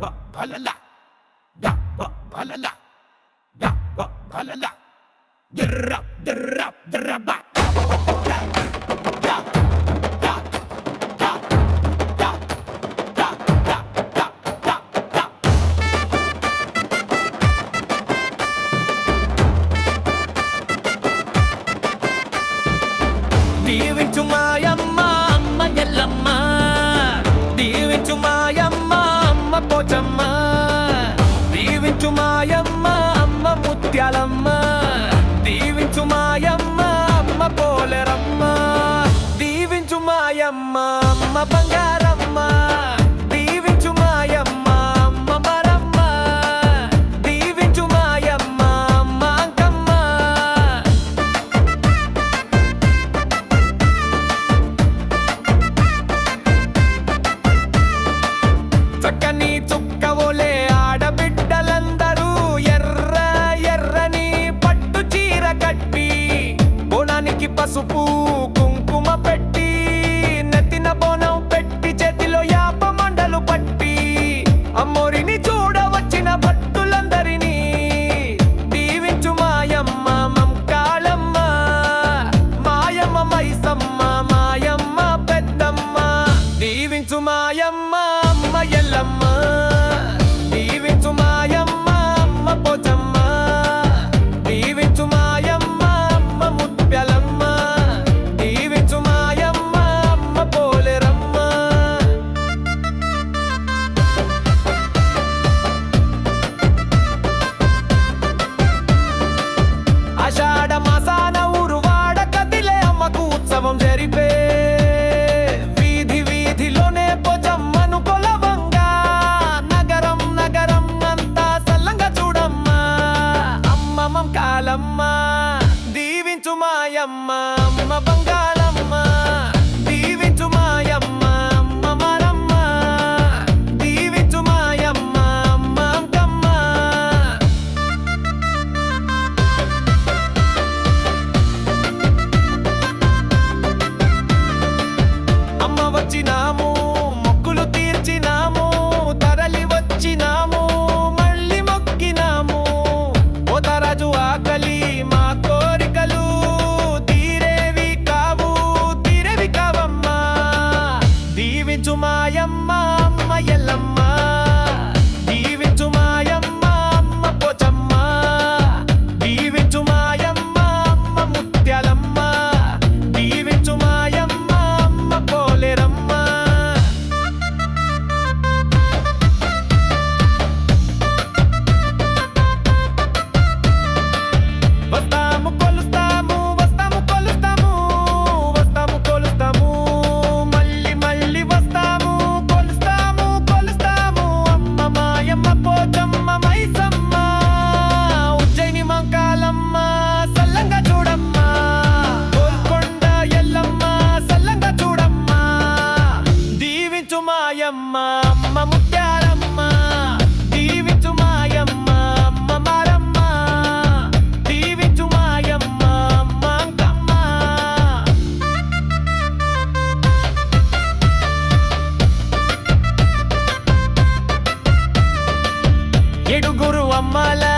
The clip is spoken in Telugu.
ba ba la la. Da ba ba la la. Da ba ba la la. Kotamma దీవించు మాయమ్మ అమ్మ ముత్యాలమ్మ. దీవించు మాయమ్మ అమ్మ పోలెరమ్మ. దీవించు మాయమ్మ అమ్మ బంగారు. passo por మాయమ్మ అమ్మ మాయమ్మ ಕಮಲ